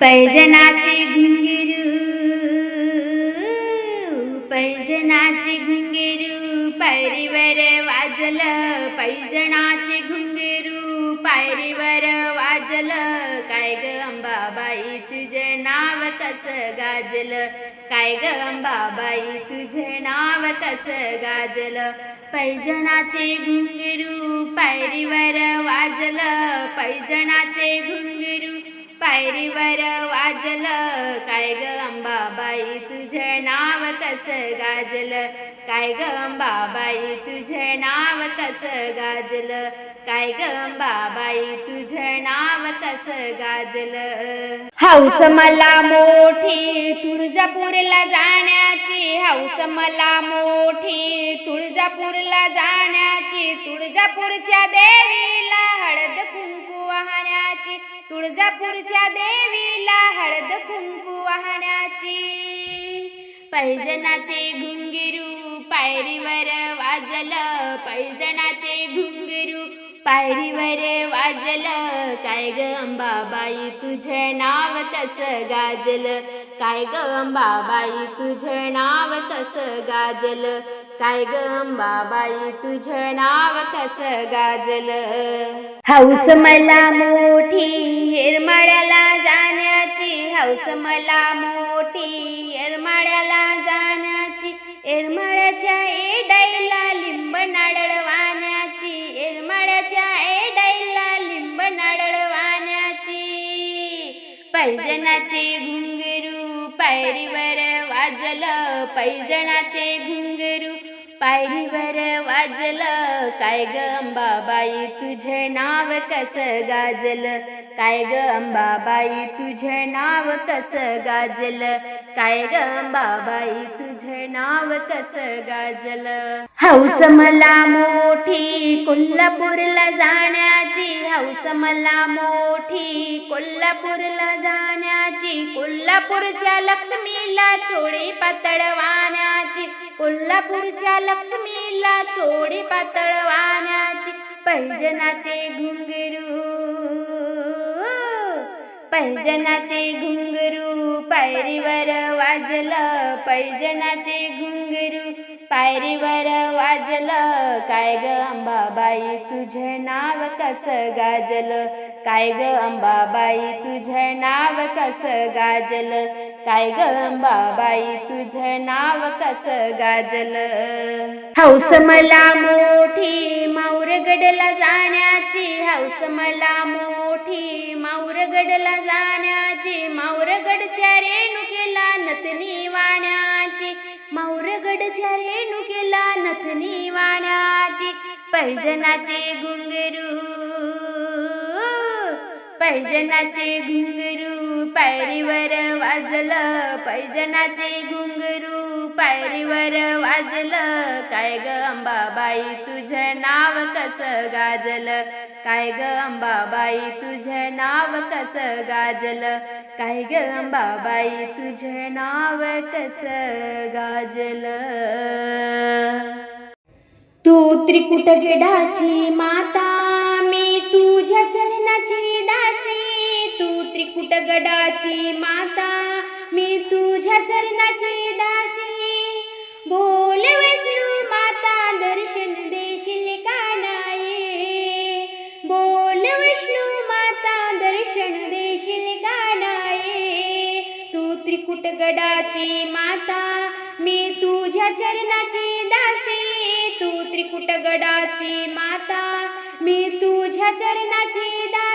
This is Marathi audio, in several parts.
पैजनाची घुंगरू पैजनाची घुंगरू पायरीवर वाजलं पैजनाची घुंगरू पायरीवर वाजलं. काय ग अंबाबाई तुझे नाव कस गाजलं? काय ग अंबाबाई तुझे नाव कस गाजलं? पैजनाचे घुंगरू पायरीवर वाजलं पैजनाचे घुंगरू पायरीवर वाजलं काय ग अंबाबाई तुझे नाव कस गाजलं? काय ग अंबाबाई तुझे नाव कस गाजलं? काय ग अंबाबाई तुझे नाव कस गाजलं? हौस मला मोठी तुळजापूरला जाण्याची. हौस मला मोठी तुळजापूरला जाण्याची. तुळजापूरच्या देवीला हळद कुंकू वाहण्याची तुळजापूरच्या देवीला हळद कुंकू वाहण्याची. पैजनाचे घुंगिरू पायरीवर वाजलं पैजनाचे घुंगिरू पायरीवर वाजल. काय ग अंबाबाई तुझे नाव कस गाजलं? काय ग अंबाबाई तुझे नाव कस गाजलं? काय ग अंबाबाई तुझे नाव कस गाजलं? हौस मला मोठी येरमाळ्याला जाण्याची. हौस मला मोठी येरमाळ्याला जाण्याची. येरमाळ्याच्या एडाईला लिंब नाडळवाण्याची. येरमाळ्याच्या एडाईला लिंब नाडळवाण्याची. पैजनाचे पायरीवर वाजलं पैजणाचे घुंगरू. पायरीवर वाजलं काय ग अंबाबाई तुझे नाव कस गाजलं? काय ग अंबाबाई तुझे नाव कस गाजलं? काय ग अंबाबाई तुझे नाव कस गाजलं? हौस मला मोठी कोल्हापूरला जाण्याची. हौस मला मोठी कोल्हापूरला जाण्याची. कोल्हापूरच्या लक्ष्मीला चोळी पातळवाण्याची. कोल्हापूरच्या लक्ष्मीला चोळी पातळवाण्याची. पैजनाचे घुंगरू पैजनाचे घुंगरू पायरीवर वाजलं. पैजनाचे घुंग पायरीवर वाजलं काय ग अंबाबाई तुझे नाव कस गाजलं? काय ग अंबाबाई तुझे नाव कस गाजलं? काय ग अंबाबाई तुझे नाव कस गाजलं? हौस मला मोठी माऊरगडला जाण्याची हौस मला मोठी माऊरगडला जाण्याची माऊरगडच्या रेणुकेला नतनी वाण्या माऊरगडच्या रेणुकेला नथनी वाण्याची. पैजनाचे घुंगरू पैजनाचे घुंगरू. पायरीवर वाजलं पैजनाचे घुंगरू. पायरीवर वाजलं काय ग अंबाबाई तुझं नाव कस गाजलं? काय ग अंबाबाई तुझं नाव कस गाजलं? काय ग अंबाबाई तुझं नाव कस गाजलं? तू त्रिकुट गेडाची माता मी तुझ्या चरणाची दास. कुटगडाची गडाची माता? मी तुझ्या चरणाची दासी. बोल वैष्णू माता दर्शन देशील का नाही बोल विष्णू माता दर्शन देशील का तू त्रिकुटगडाची माता मी तुझ्या चरणाची दासी. तू त्रिकुटगडाची माता मी तुझ्या चरणाची दासी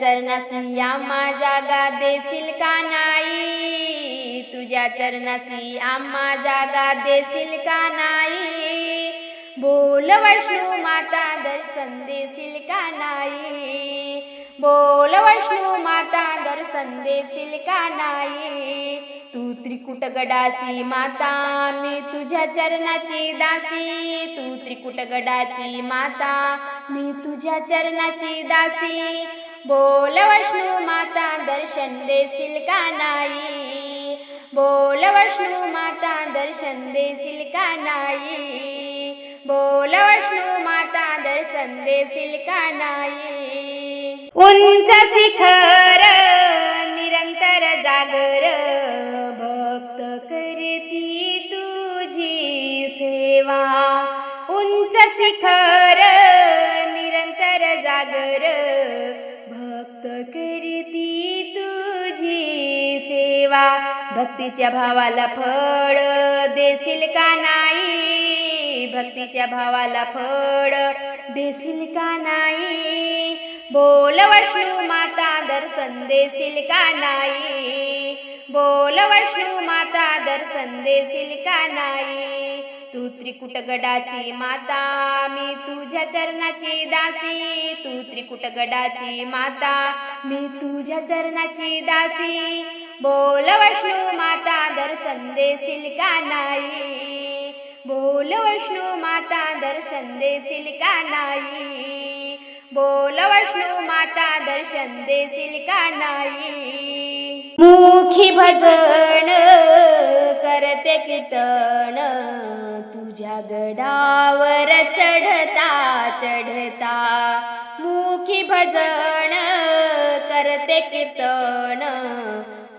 चरणासी आम्हा जागा देशील का नाही? तुझ्या चरणासी आम्हा जागा देशील का नाही? बोल वैष्णू माता दर्शन देशील का नाही? बोल वैष्णू माता दर्शन देशील का नाही? तू त्रिकुट गडाची माता मी तुझ्या चरणाची दासी. तू त्रिकुट गडाची माता मी तुझ्या चरणाची दासी. बोल वैष्णू माता दर्शन देशील का नाही बोल वैष्णू माता दर्शन देशील का नाही बोल वैष्णू माता दर्शन देशील का नाही उंच शिखर निरंतर जागर भक्त करती तुझी सेवा। उंच शिखर भक्तीच्या भावाला फळ देशील का नाही? भक्तीच्या भावाला फळ देशील का नाही? बोल वैष्णू माता दर्शन देशील का नाही? बोल वैष्णू माता दर्शन देशील का नाही? तू त्रिकुटगडाची माता मी तुझ्या चरणाची दासी. तू त्रिकुटगडाची माता मी तुझ्या चरणाची दासी. बोल वैष्णू माता दर्शन देशील का नाही? बोल वैष्णू माता दर्शन देशील का नाही? बोल वैष्णू माता दर्शन देशील का नाही? मुखी भजन करते कीर्तन तुझ्या गडावर चढता चढता. मुखी भजन करते कीर्तन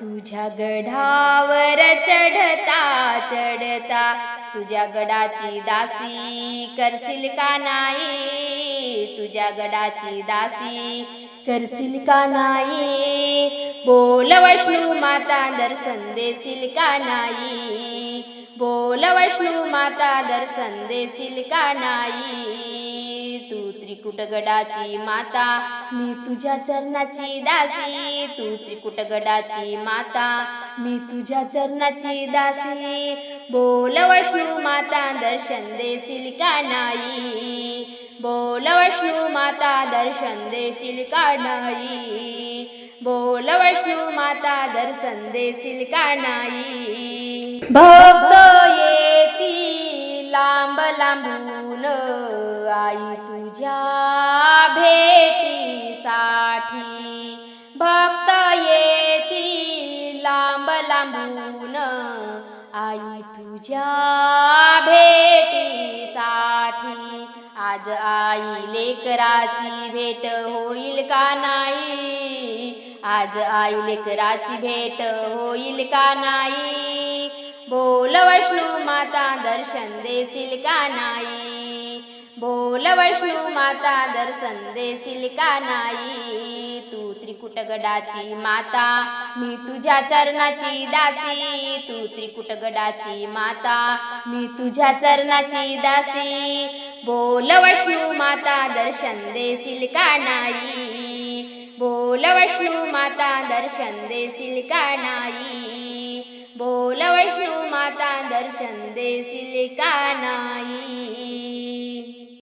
तुझ्या गडावर चढता चढता. तुझ्या गडाची दासी करशील का नाही? तुझ्या गडाची दासी करशील का नाही? बोल वैष्णू माता दर्शन देशील का नाही? बोल वैष्णू माता दर्शन देशील का नाही? तू त्रिकुट गडाची माता मी तुझ्या चरणाची दासी. तू त्रिकुट गडाची माता मी तुझ्या चरणाची दासी. बोल वैष्णू माता दर्शन देशील का नाही? बोल वैष्णू माता दर्शन देशील का नाही? बोल वैष्णू माता दर्शन देशील का नाही? भक्त येती लांब लांबून आई तुझ्या भेटीसाठी. भक्त येती लांब लांबून आई तुझ्या भेटीसाठी. आज आई लेकराची भेट होईल का नाही? आज आई लेकराची भेट होईल का नाही? बोल वैष्णू माता दर्शन देशील का नाही? बोल वैष्णू माता दर्शन देशील का नाही? तू त्रिकुट गडाची माता मी तुझ्या चरणाची दासी. तू त्रिकुट गडाची माता मी तुझ्या चरणाची दासी. बोल वैष्णू माता दर्शन देशील का नाही? बोल वैष्णु माता दर्शन देशील का नाही? बोल वैष्णू माता दर्शन देशील का नाही?